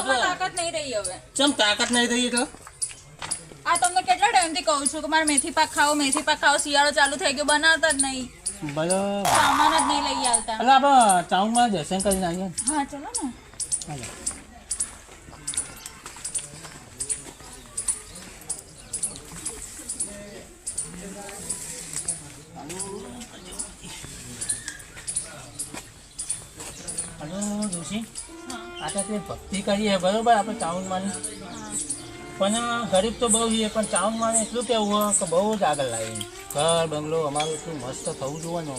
આપણે તાકાત નહીં રહી હવે ચમ તાકાત નહીં રહી તો આ તમને કેટલા ટાઈમથી કહું છું કે મારે મેથી પાક ખાવો મેથી પાક ખાવો શિયાળો ચાલુ થઈ ગયો બનાવતા જ નહીં. બરાબર. સામાન જ નહીં લઈ આવતા. એટલે આપણે ટાઉનમાં દર્શન કરીને આવીએ ને. હા ચલો ને. હાલો. હલો જોશી. તે ભક્તિ કરીએ બરોબર? આપણે ટાઉનમાંની હા પણ ગરીબ તો બહુ છીએ પણ ટાઉનમાં એટલું કેવું હોય કે બહુ જ આગળ લાગે ઘર બંગલો અમારું એટલું મસ્ત થવું જોઈએ ને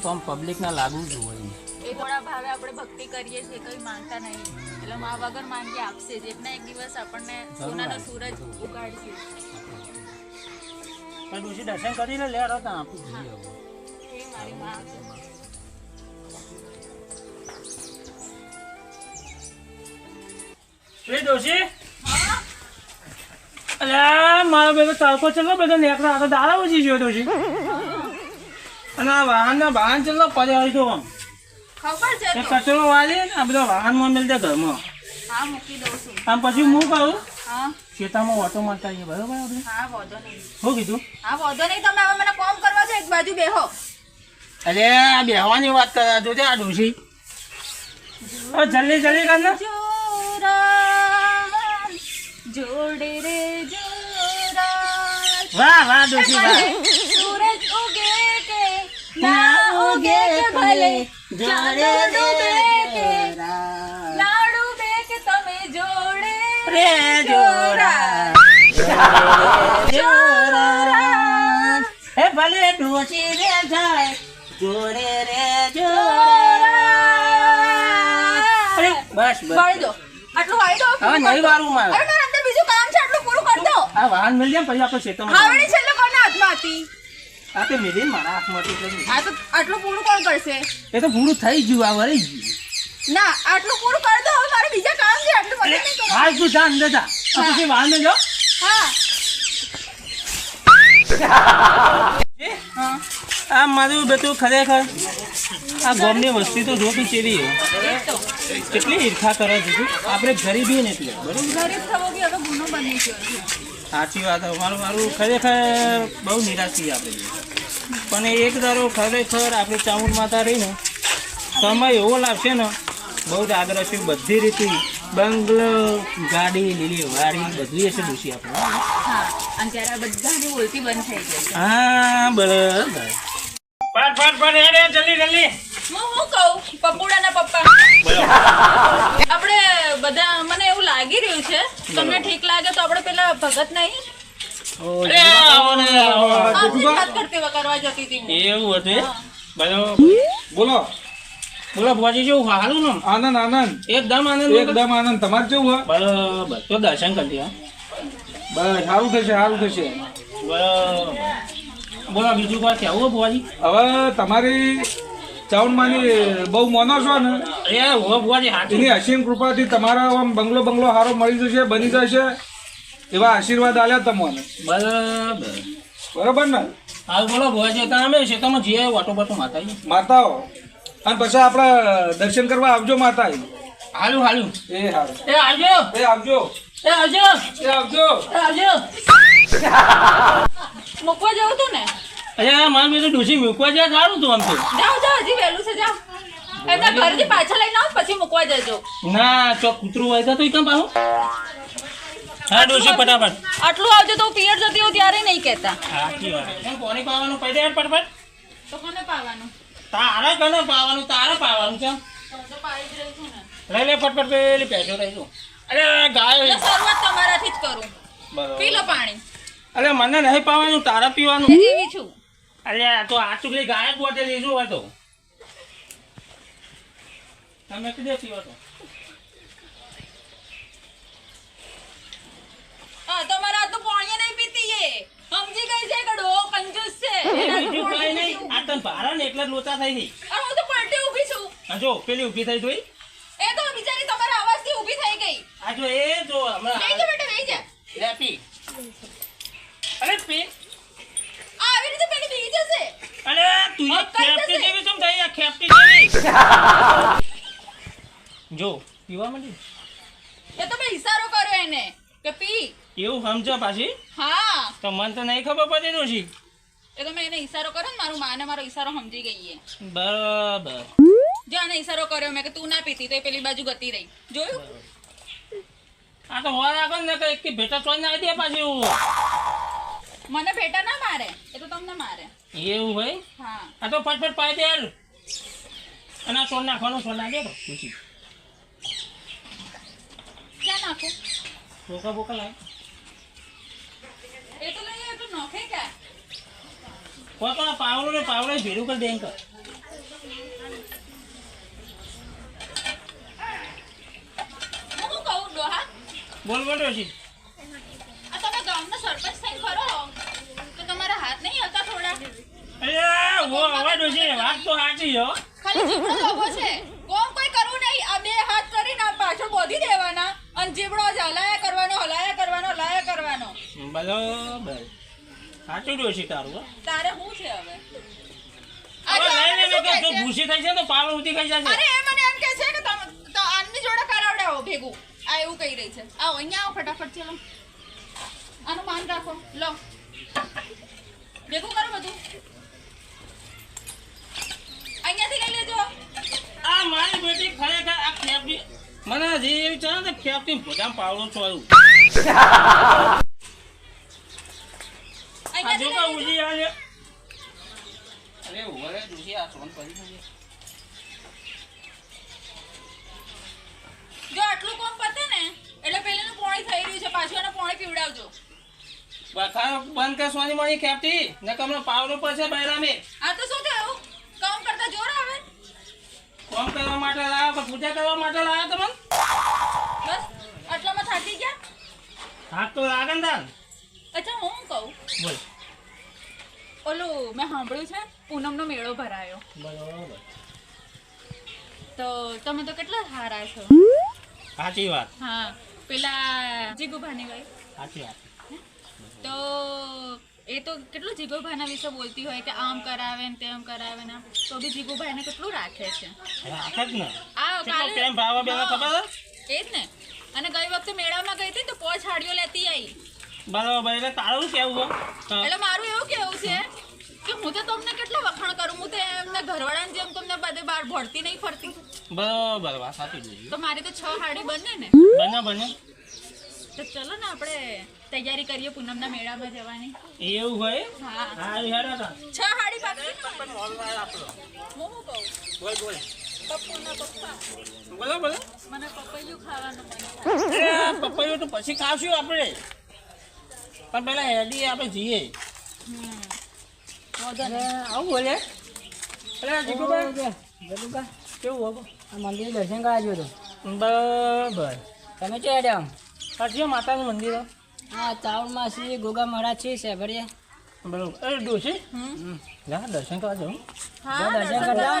તો આમ પબ્લિકના લાગવું જોઈએ એ થોડા ભાવે આપણે ભક્તિ કરીએ છીએ કઈ માંગતા નહીં. એટલે મા વગર માંગી આપશે જ. એકના એક દિવસ આપણને સોનાનો સૂરજ ઉગાડશે. પણ ડોશી દર્શન કરી લે લે તો આપી દઈએ એ મારી માં. એ ડોશી અલ્યા મારો બેટો તડકો ચલો બધો નેકળો. આ તો દાડા ઓછી ગયો ડોશી અને આ વાહનના વાહન ચલો પડ્યા તો આમ ખબર છે કચરો વાળી ને આ બધા વાહનમાં મેળ દે ઘરમાં. હા મૂકી દઉં છું. આમ પછી હું કહું હા. ખેતરમાં ઓટો મારતા આવીએ બરોબર આપણે? હા વાંધો નહીં. શું કીધું? હા વાંધો નહીં તમે હવે મને કોમ કરવા છે એક બાજુ બેહો. અરે આ બેહવાની વાત કરે જોજે આ ડોશી જલ્દી જલ્દી કર ને. જોડે રે જોરા વાહ વાહ દોશી વાહ. સૂરજ ઉગે કે ના ઉગે કે ભલે ચાંદ ડૂબે કે ના ડૂબે કે તમે જોડે રે જોરા જોરા હે ભલે ડોશી રે જાય જોડે રે જોરા બસ બસ. દો. આટલું વાળી દો. હવે નહીં વાળું મારે અરે મારે અંદર બીજું કામ છે આટલું પૂરું કરી દો આ વાહન મળી જાય પછી આપણે ખેતરમાં હાવડી છેલ્લે કોના હાથમાં હતી? આ તો મેલી મારા હાથમાં હતી એટલે આ તો આટલું પૂરું કોણ કરશે? એ તો પૂરું થઈ ગયું આ વળી ગયું. ના આટલું પૂરું કરી દો હવે મારે બીજા કામ છે આટલું મદદ નહીં કરો હાલ તું જા અંદર જા. આ પછી વાહન જાઓ હા. હા. આ મારું બેટું ખરેખર આ ગામની વસ્તી તો જો તું ચેવી કેટલી ઈર્ખા કરે છે આપણે ગરીબી ને એટલે. બરોબર? ગરીબ થવો કે હવે ગુનો બની ગયો સાચી વાત છે. મારું મારું ખરેખર બહુ નિરાશ આપે આપણે પણ એક ધારો ખરેખર આપણે ચામુંડ માતા રહીને સમય એવો લાગશે ને બહુ જ આગળ હશે બધી રીતે બંગલો ગાડી લીલી વાડી બધું હશે ડૂસી આપણે. હા અને ત્યારે આ બધાની બોલતી બંધ થઈ ગઈ હા બરાબર. ફાટ ફાટ ફાટ જલ્દી જલ્દી. હું હું કહું? પપ્પુડાના પપ્પા. આપણે બધા મને એવું લાગી રહ્યું છે તમને ઠીક લાગે તો આપણે પેલા ભગત નહીં? હું. એવું હતું? બોલો. બોલો ભુવાજી જેવું હારું ને. આનંદ આનંદ. એકદમ આનંદ. એકદમ આનંદ. તમારે જેવું હોય? બરાબર. તો દર્શન કરતી હા બસ સારું થશે સારું થશે. બરાબર. બોલો બીજું કોઈ કેવું હો ભુવાજી? હવે તમારી ચાઉન્ડમાંની બહુ મોનો છો ને? એ હો ભુવાજી એની અસીમ કૃપાથી તમારા આમ બંગલો બંગલો હારો મળી જશે બની જશે એવા આશીર્વાદ આલ્યા તમને બરાબર. બરોબર ને? હાલ બોલો ભુવાજી તમે છે તમે જે વાટો બાટો માતા માતાઓ અને પછી આપણે દર્શન કરવા આવજો માતા હાલું હાલું. એ હાલ એ આવજો. એ આવજો. એ આવજો. એ આવજો. એ આવજો. મૂકવા જવું તું ને? અરે મારે મેં તો ડૂસી મૂકવા જાય સારું તું આમ તો. જાઓ જાઓ હજી વહેલું છે જાઓ. એમના ઘરથી પાછા લઈને આવો પછી મૂકવા જજો. ના ચોક કૂતરું હોય તો કેમ પાછું. હા ડોસી ફટાફટ. આટલું આવજો તો હું પિયર જતી હોય ત્યારે નહીં કહેતા. સાચી વાત કોની પાવાનું? પડી યાર ફટાફટ. તો કોને પાવાનું? તારે કોને પાવાનું? તારે પાવાનું છે. તો પાડી જ રહી છું ને. લઈ લે ફટફટ પેલી પેસો રહીશું અરે ગાય શરૂઆત તમારાથી જ કરું. બરોબર. પી લો પાણી. અરે મને નહીં પાવાનું તારા પીવાનું. છું. અરે તો આ ચૂકલી ગાય જ બોટે લીધું હોય તો. તમે કીધે પીવો તો. તમારા તો પાણી નહીં પીતી એ. સમજી ગઈ છે કે ડો કંજૂસ છે. બીજું કઈ નહીં. આ તને ભારા ને એટલે જ લોચા થઈ ગઈ. હું તો પલટી ઊભી છું. આ જો પેલી ઊભી થઈ જોઈ. એ તો બિચારી તમારા અવાજથી ઊભી થઈ ગઈ. આ જો એ જો હમણાં જા બેટા બેહી જા લે પી. અરે પી આ આવી રીતે પેલી બેહી જશે. અરે તું ખેપટી જેવી ચમ થઈ આ ખેપટી જેવી. જો પીવા માંડી એ તો મેં ઈશારો કર્યો એને કે પી. એવું સમજો પાછી. હા. તો મને તો નહીં ખબર પડી ડોશી એ તો મેં એને ઈશારો કર્યો ને મારું માને મારો ઈશારો સમજી ગઈ બરાબર. જો આને ઈશારો કર્યો મેં કે તું ના પીતી તો એ પેલી બાજુ ગતી રહી. જોયું? આ તો હોર આગળ ને કઈ ભેટા ચોઈ ના દે પાછી મને ભેટા ના મારે એ તો તમને મારે. એવું ભાઈ આ તો ફટફટ પાઈ દે યાર. અને આ સોન નાખવાનું સોન નાખે તો. ડોશી ક્યાં નાખું? બોકા બોકા લાય. એ તો લઈ તો નોખે ક્યાં? કોઈ પણ પાવડો ને પાવડો ભેડું કરી દે બોલ બોલ આ તમે ગામના સરપંચ થઈ ફરો તો તમારા હાથ નહીં હતા થોડા અરે વો વાત તો સાચી હો છે છે આને છે? થઈ છે એ મને એમ કે છે કે તમે તો આમની જોડે કરાવડાવો ભેગું આ એવું કહી રહી છે આવો અહીંયા આવો ફટાફટ ચલો આનું માન રાખો લો ભેગું કરો બધું. અહીંયાથી લઈ લેજો. આ મારી બેટી ખરેખર આ ખેપી મને હજી એવી ચાલે ને ખેપી ભોજામ પાવડો ચોયું આ જો કે ઉજી આજે અરે ઓરે ડોશી આ સોન કરી નાખી. જો આટલું કોમ પતે ને એટલે પેલીનું પોણી થઈ રહ્યું છે પાછું એને પોણી પીવડાવજો બખારો બંધ કર સોની મણી ખેપતી ને કમનો પાવડો પડશે બૈરામે આ તો શું થયું? કામ કરતા જોર આવે? કોમ કરવા માટે લાયા કે પૂજા કરવા માટે લાયા તમને બસ આટલામાં થાકી ગયા? થાક તો લાગે ને અચ્છા હું કહું? બોલ. ઓલું મેં સાંભળ્યું છે પૂનમનો મેળો ભરાયો. બરાબર. તો તમે તો કેટલા હારા છો. સાચી વાત. હા પેલા જીગુભાની ભાઈ સાચી વાત. તો એ તો કેટલું જીગુભાઈના વિશે બોલતી હોય કે આમ કરાવે ને તેમ કરાવે ને. તો બી જીગુભાઈને કેટલું રાખે છે? રાખે જ ને. આ કાલે પ્રેમ ભાવ બેનો ખબર એ જ ને. અને ગઈ વખતે મેળામાં ગઈ હતી તો પોચ હાડીઓ લેતી આવી બરાબર એટલે તારું કેવું એટલે મારું એવું કેવું છે કે હું તો તમને કેટલા વખાણ કરું હું તો એમને ઘરવાળાની જેમ તમને બધે બહાર ભરતી નહીં ફરતી. બરાબર વાત સાચી તો મારી તો છ હાડી બને ને. બને બને. તો ચલો ને આપણે તૈયારી કરીએ પૂનમના મેળામાં જવાની. એવું હોય? હા. હા હેડો તો છ હાડી બાકી પણ ઓનલાઈન આપણો હું શું કહું? બોલ બોલ. પપ્પુના પપ્પા. બોલો બોલો. મને પપૈયું ખાવાનું મન એ પપૈયું તો પછી ખાવશું આપણે. પણ પેલા હેડી આપણે જઈએ. આવું બોલે. અરે જીગુભાઈ કેવું હો મંદિર દર્શન કરવા આવ્યો હતો બરાબર. તમે ચો હેડ્યા સાચી માતાનું મંદિર હા? ચાવણમાં છે ગોગા મહારાજ છે સેભરીએ બરોબર. જા દર્શન કરવા જવું દર્શન કરવા કરવા.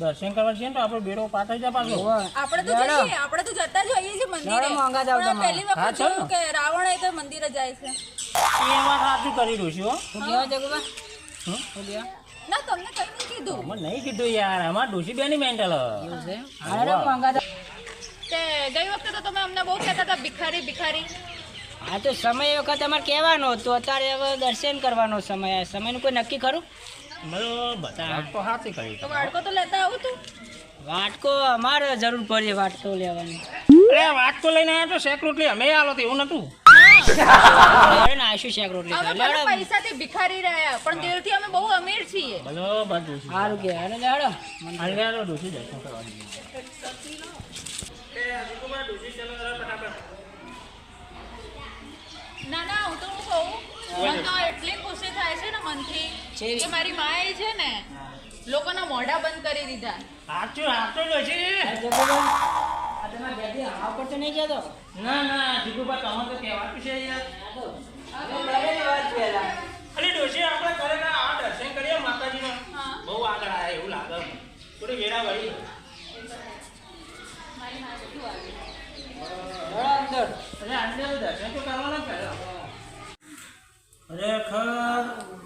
દર્શન કરવા છીએ તો આપણો બેડો પાછળ જાય પાછો. આપણે તો જાડો. જઈએ આપણે તો જતા જ હોઈએ છીએ મંદિરે. મોંઘા જાવ પહેલી વખત જોયું કે રાવણ એ તો મંદિરે જાય છે. એ વાત સાચું કરી હો. ના તમને કઈ નહીં કીધું. મને નહીં કીધું યાર. આમાં ડોશી બેની મેન્ટલ. એવું છે? હા મોંઘા તે ગઈ વખતે તો તમે અમને બહુ કહેતા હતા ભિખારી ભિખારી. હા તો સમય એ વખત અમારે કહેવાનો હતો. અત્યારે હવે દર્શન કરવાનો સમય સમયનું કોઈ નક્કી ખરું? બરોબર. વાત તો કરી તો વાડકો તો લેતા આવું તું. વાટકો અમારે જરૂર પડે વાટકો લેવાની. અરે વાત લઈને આવ્યા તો શેક રોટલી અમે આલો તો એવું નતું. અરે ના આશુ શેક રોટલી ભિખારી રહ્યા પણ દિલથી અમે બહુ અમીર છીએ. બરોબર સારું કે અરે કરવા જઈએ ના ના હું તો હું કહું મને તો એટલી ખુશી થાય છે ને મનથી જેવી. કે મારી માએ છે ને લોકોના મોઢા બંધ કરી દીધા. સાચું સાચું જ જગુબા આ પર તો નહીં જતો? ના ના તમે તો કહેવાતું છે યાર. અરે ડોશી આપણે ખરેખર આ દર્શન કરીએ માતાજીના. બહુ આગળ આવે એવું લાગે થોડી વેળા મારી અંદર એટલે અંદર દર્શન તો કરવાના પહેલા. ખરેખર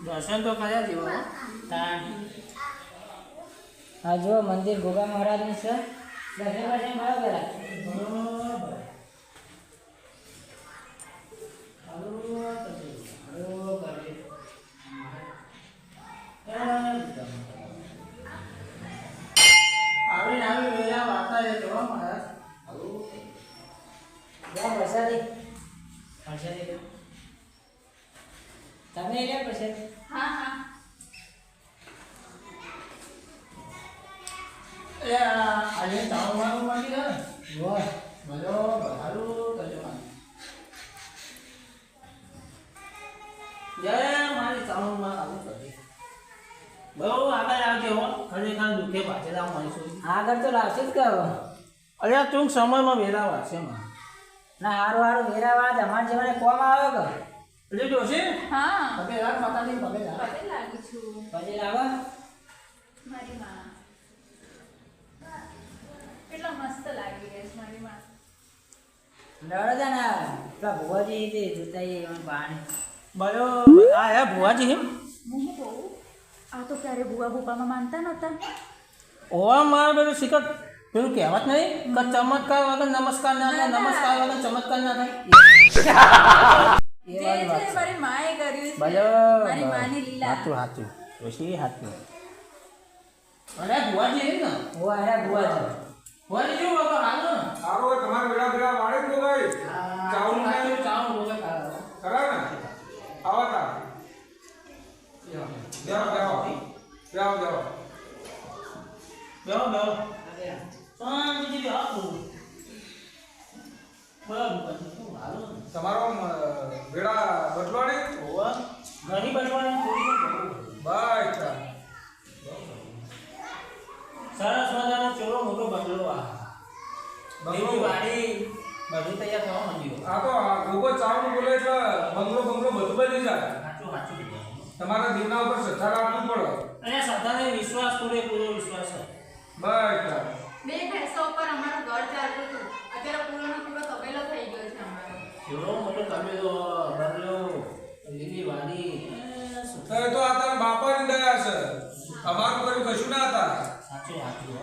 દર્શન તો કર્યા જેવો હો. મંદિર ગોગા મહારાજનું છે. દર્શન વર્શન કરો તમે લે પ્રસાદ હા હા. એ આજે ચાવલ મારું માંગી ને. વાહ મજો સારું કરજો જય મારી આવું કરી બહુ આગળ આવજે હો. ખરેખર દુઃખે પાછળ મળીશું આગળ તો લાવશે જ કહો. અલ્યા ટૂંક સમયમાં વેરાવા છે માં ના હારું હારું વેરાવા તમારે જેવાને કોમ આવે કે એટલે જોશે હા પગે રાખ માતાજી પગે લાગ પગે લાગુ છું પછી લાવો મારી માં કેટલા મસ્ત લાગી રહી છે મારી માં લડો ના પેલા ભુવાજી તે જોતા એ પાણી બરો આ હે ભુવાજી હે હું બહુ આ તો ક્યારે બુઆ બુપામાં માનતા નહોતા ઓવા મારા પેલું શિખર પેલું કહેવત નહીં કે ચમત્કાર વગર નમસ્કાર ના થાય નમસ્કાર વગર ચમત્કાર ના થાય એ જે વાત છે. મારી માએ કર્યું છે મારી માની લીલા. સાચું સાચું પછી સાચું અરે ભુવાજી હે ને? ઓ આયા ભુવાજી ભુવાજી કેવું વગર હાલ ને. સારું તમારે વાળે જ ભાઈ ને ખરા. ને? આવા તા જાઓ જાઓ જાઓ જાઓ શાંતિથી બેહો. તું. તમારો વેડા વેળા બદલાણી ઘણી બનવાની થોડી બાય બસ સરસ મજાનો ચોરો મોટો બંગલો આ. બંગલો? વાડી બધું તૈયાર થવા માંડ્યું આ તો ગોગો ચાવલ બોલે એટલે બંગલો બંગલો બધું બની જાય. સાચું સાચું. તમારા દીવના ઉપર શ્રદ્ધા રાખવું પડે. અને શ્રદ્ધાને વિશ્વાસ પૂરેપૂરો વિશ્વાસ છે. બસ. બે ભેંસો ઉપર અમારું ઘર ચાલતું હતું. અત્યારે પૂરો પૂરો એ તો આ તારા બાપાની દયા છે. અમારું કર્યું કશું ના હતા સાચું સાચું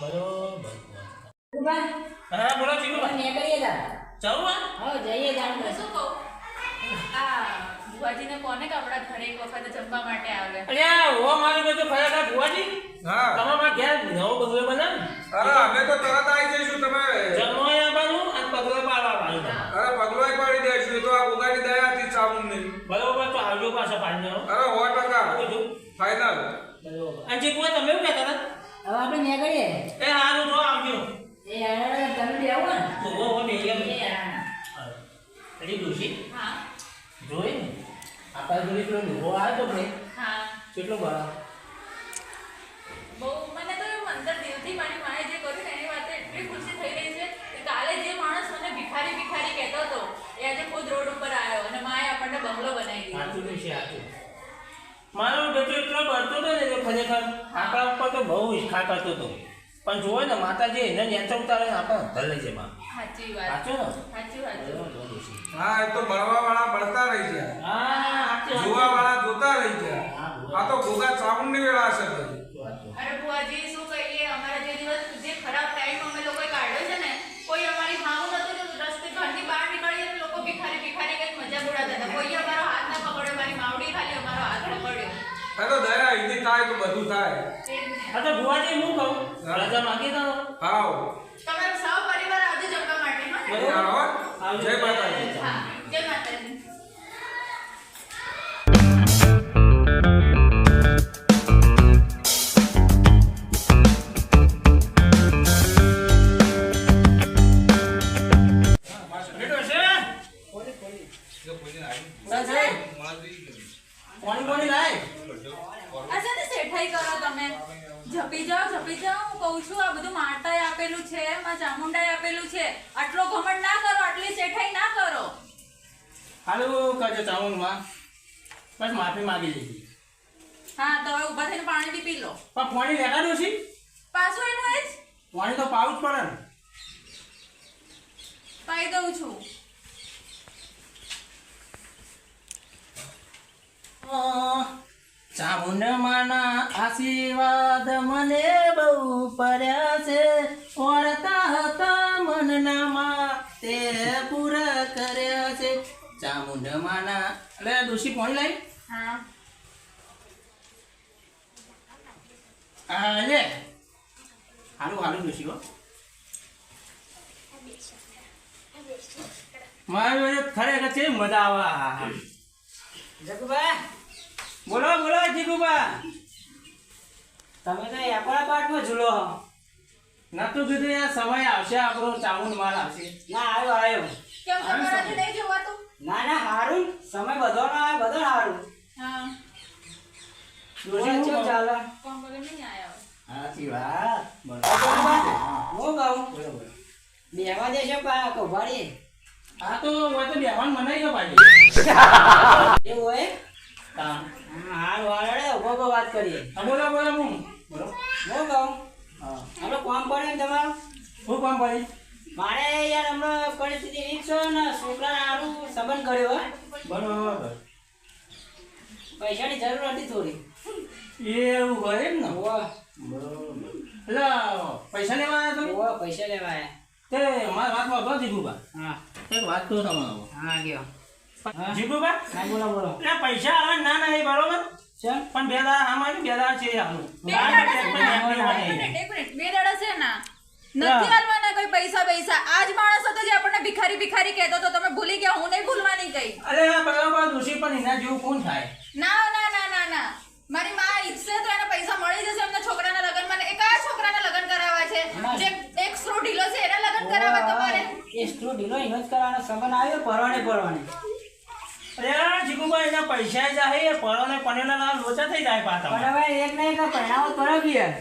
બરોબર. ઊભા હા બોલો ચીકુ નીકળીએ તા. ચાલો આ જઈએ જાણ હું શું કહું? આ બુઆજીને કોને કે આપણા ઘરે એક વખત જમવા માટે આવે. અલ્યા ઓ મારી બેટો ખરેખર ભુવાજી? હા. તમારા ઘેર નવો બંગલો બનાવ? અરે અમે તો તરત આવી જઈશું તમે જમવા પગલો પાડવા આવવાનું અરે પગલોય પાડી દઈશું એ તો આ ગોગાની દયા હતી ચાવલની બરોબર તો આવજો પાછા હો. અરે સો ટકા? ફાઈનલ બરોબર. અને ચીકુ તમે એવું કહેતા હતા? હવે આપણે નીકળીએ. એ હારું જો આવજો. એ તમે આવો ને. તો હો વો બેહી એ ગયા યાર. દોશી હા. જોઈ ને? આપણા જોડે પેલો ડોહો આવ્યો તો ભાઈ. હા. કેટલો બરાબર બહુ મને તો અંદર દિલથી મારી માએ જે કર્યું ને એની વાતે એટલી ખુશી થઈ રહી છે કે કાલે જે માણસ મને ભિખારી ભિખારી કહેતો હતો એ આજે ખુદ રોડ ઉપર આવ્યો અને માએ આપણને બંગલો બનાવી દીધો. સાચું છે સાચું? મારો બેટો એટલો બળતો હતો ને ખરેખર આપણા ઉપર તો બહુ ઈચ્છા કરતો હતો પણ જુઓ ને માતાજી એને નેચા ઉતારે ને આપણે ધર લઈ જાય માં સાચી વાત. સાચું ને. હા એ તો બળવા વાળા બળતા રહી ગયા જોવા. વાળા જોતા રહી ગયા આ તો ગોગા ની વેળા છે બધી સાચું. અરે બુઆજી શું કહીએ અમારા જે દિવસ જે ખરાબ ટાઈમ અમે લોકોએ કાઢ્યો છે ને કોઈ અમારી હાવ નતું તો રસ્તે ઘરની બહાર નીકળીએ તો લોકો ભિખારી ભિખારી કઈ મજા ઉડાવતા હતા કોઈ અમારો હાથ ના પકડ્યો મારી માવડી ખાલી અમારો હાથ પકડ્યો આ તો દયા એની થાય તો બધું થાય. હા તો ભુવાજી હું કહું? રજા માંગી તો? હાવ તમે સૌ પરિવાર આજે જમવા માટે હા આવો. જય માતાજી. પાઈ દઉં છું. ચામુંડમાના આશીર્વાદ મને બહુ પડ્યા છે. ઓળતા હતા મનનામાં તે પૂરા કર્યા છે. ચામુંડમાના એટલે દોષી પાણી લાવી હા. લે. હારું હારું ડોશી હો. મારી ખરેખર છે મજા આવે હા. બોલો બોલો જીગુબા. તમે તો એપડા પાટમાં ઝૂલો નતું કીધું યાર સમય આવશે આપણો ચામુંડ માલ આવશે. ના આવ્યો આવ્યો. કેમ તમારાથી નહીં જોવાતું? ના ના હારું. સમય બધો ના આવે બધો હારું. હા. ડોશી બોલો, હું? ચાલે? નહીં આયા વાત. કહું? બોલો, બોલો. બેવા દેશો પા કોભાડી. આ તો હોય તો બેહવાન મનાઈ ગયો પાછી. એવું હોય હા. હારું હારું ઊભો ઊભો વાત કરીએ. બોલો બોલો હું બોલો. હું કહું? આપણે કોમ પડે ને તમારું? હું કામ પડે? મારે યાર હમણાં પરિસ્થિતિ એવી છે ને છોકરાને હારું સંબંધ કર્યો. બરોબર. પૈસાની જરૂર હતી થોડી. એવું હોય એમ ને? એટલે પૈસા લેવા આવ્યા તમે? પૈસા લેવા આયા. તે મારા વાત વાપરો જીગુબા હા. એક વાત તો તમારો હા ગયો. જીગુબા હા. બોલો બોલો. એ પૈસા આવે ના ના એ બરોબર? ચલ પણ બે દાડા આમાં બે દાડા છે આનું. બે દાડા છે. બે દાડા છે ના નથી હાલવાના કોઈ પૈસા પૈસા. આજ માણસ હતો જે આપણને ભિખારી ભિખારી કહેતો તો તમે ભૂલી ગયા હું નહીં ભૂલવાની ગઈ અરે બરાબર પણ એના જેવું કોણ થાય? ના ના ના ના ના. મારી માં ઈચ્છે તો એને પૈસા મળી જશે એમના છોકરાના લગ્નમાં ને એ કયા છોકરાના લગ્ન કરાવવા છે જે એક સ્ત્રો ઢીલો છે એના લગ્ન કરાવવા તમારે એ સ્ટુ ઢીલો એનો જ કરવાનો સંબંધ આવ્યો પરવાને પરવાને અરે જીગુબા એના પૈસા જાય પરો પનેલા ના લોચા થઈ જાય પાછા. પણ હવે એક ને એક પહેણાવો કરો બી યાર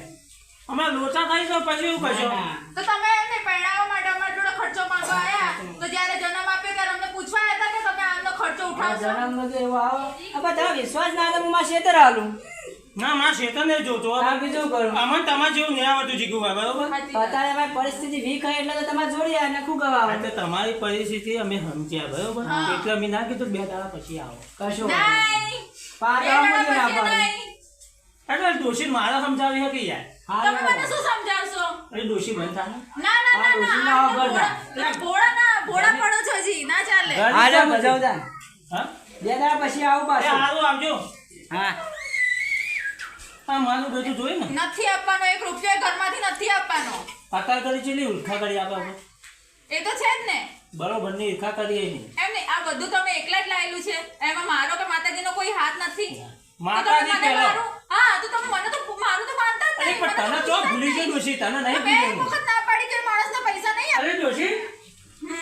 અમે લોચા થઈ તો પછી એવું કહેશો ના, ના. તો તમે એમને પરણાવવા માટે અમારા જોડે ખર્ચો માંગવા આયા. તો જ્યારે જન્મ આપ્યો ત્યારે અમને પૂછવા હતા કે તમે આમનો ખર્ચો આ જન્મ જન્મનો તો એવો આવો. આ તમે વિશ્વાસ ના તો હું માં શેતર હાલું. ના માં શેતન જોતો. આ બીજું કરું. આમાં તમાર જેવું નહીં આવડતું જીગુબા બરોબર? અત્યારે મારી પરિસ્થિતિ વીક હોય એટલે તો તમારે જોડી આવે ને ખૂબ ગવા એટલે તમારી પરિસ્થિતિ અમે સમજ્યા બરોબર? એટલે અમે ના કીધું બે દાડા પછી આવો. કશો આવો. એટલે ડોશી મારા સમજાવી હતી યાર. તમે મને શું સમજાવશો? અરે બંધ થાય ના. ના ના ડોશી ના ના ભોળા ના ભોળા પડો છો જી ના ચાલે. આજે લે, હું હા? બે દાડા પછી આવો પાછો. હારું આવજો. હા. આ માનું બધું જોઈ ને. નથી આપવાનો એક રૂપિયો ઘરમાંથી નથી આપવાનો. પતાર કરી ચેલી ઉલખા કરી આપો એ તો છે જ ને. બરોબરની ઉલખા કરી એની. એમ ને આ બધું તમે એકલા જ લાયેલું છે. એમાં મારો કે માતાજીનો કોઈ હાથ નથી. માતાજી પહેલો. હા તો તમે મને તો મારું તો માનતા જ નહીં. પણ તને તો ભૂલી ગઈ ડોશી તને નહીં ભૂલી એક વખત ના પાડી કે માણસને પૈસા નહીં. અરે ડોશી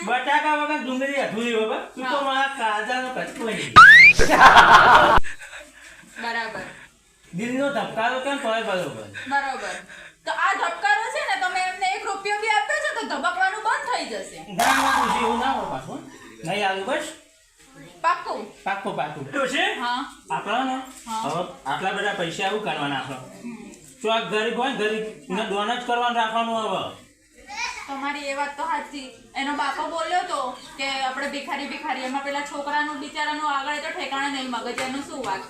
બટાકા વગર ડુંગળી અધૂરી બાબા તું તો મારા કાજાનો કચકો બરાબર. દિલનો ધબકારો કેમ પડે બરોબર? બરોબર. તો આ ધબકારો છે ને તમે એમને એક રૂપિયો બી આપ્યો છે તો ધબકવાનું બંધ થઈ જશે. ના ના ડોશી એવું ના હોય પાછું. નહીં આવ્યું બસ. પાક્કું? પાક્કું પાક્કું. છે? હા. આપણા ને? હા. હવે આટલા બધા પૈસા આવું કરવાના આપણે. જો આ ગરીબ હોય ગરીબ ને દોન જ કરવાનું રાખવાનું હવે. તમારી એ વાત તો સાચી એનો બાપો બોલ્યો તો કે આપણે ભિખારી ભિખારી એમાં પેલા છોકરાનું બિચારાનું આગળ તો ઠેકાણે નહીં મગજ એનું શું વાત?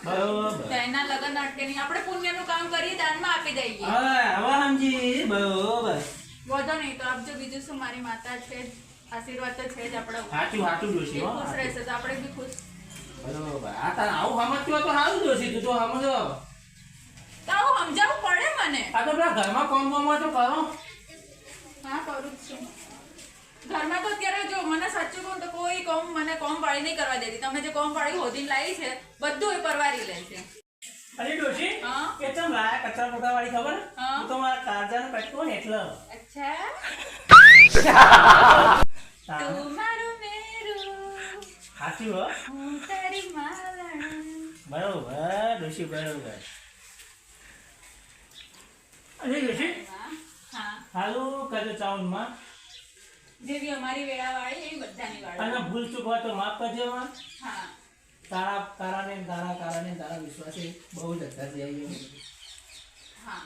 તો એના લગન અટકે નહીં આપણે પુણ્યનું કામ કરીએ દાનમાં આપી દઈએ. હવે હવે સમજી બરોબર. વધો નહીં તો આપજો બીજું શું મારી માતા છે આશીર્વાદ તો છે જ આપણે સાચું સાચું એ ખુશ રહેશે તો આપણે બી ખુશ. બરોબર. આ તાર આવું સમજતું તો સારું તું તો સમજો. તો સમજાવવું પડે મને. આ તો પેલા ઘરમાં કોમ કોમ તો કરો. હા કરું જ છું. ઘરમાં તો અત્યારે જો મને સાચું કહું તો કોઈ કોમ મને કોમ વાળી નહીં કરવા દેતી. તમે જે કોમ વાળી હોદીને લાવી છે બધું એ પરવારી લે છે. અરે ડોશી કે તમ લાયા કચરા પોતા વાળી ખબર? હું. તો મારા કારજાનું કટકો ને એટલે. અચ્છા. તું મારું. મેરું સાચું હો. હું તારી માલણ. બરોબર ડોશી બરોબર. અરે ડોશી હા. સારું કરજો ચાઉનમાં. જેવી અમારી વેળા વાળી એવી બધાની અને ભૂલ ચૂક હોય તો માફ કરજો માં હા. તારા તારાને ને તારા કારણે ને તારા વિશ્વાસે બહુ જ અત્યારે જઈ હા.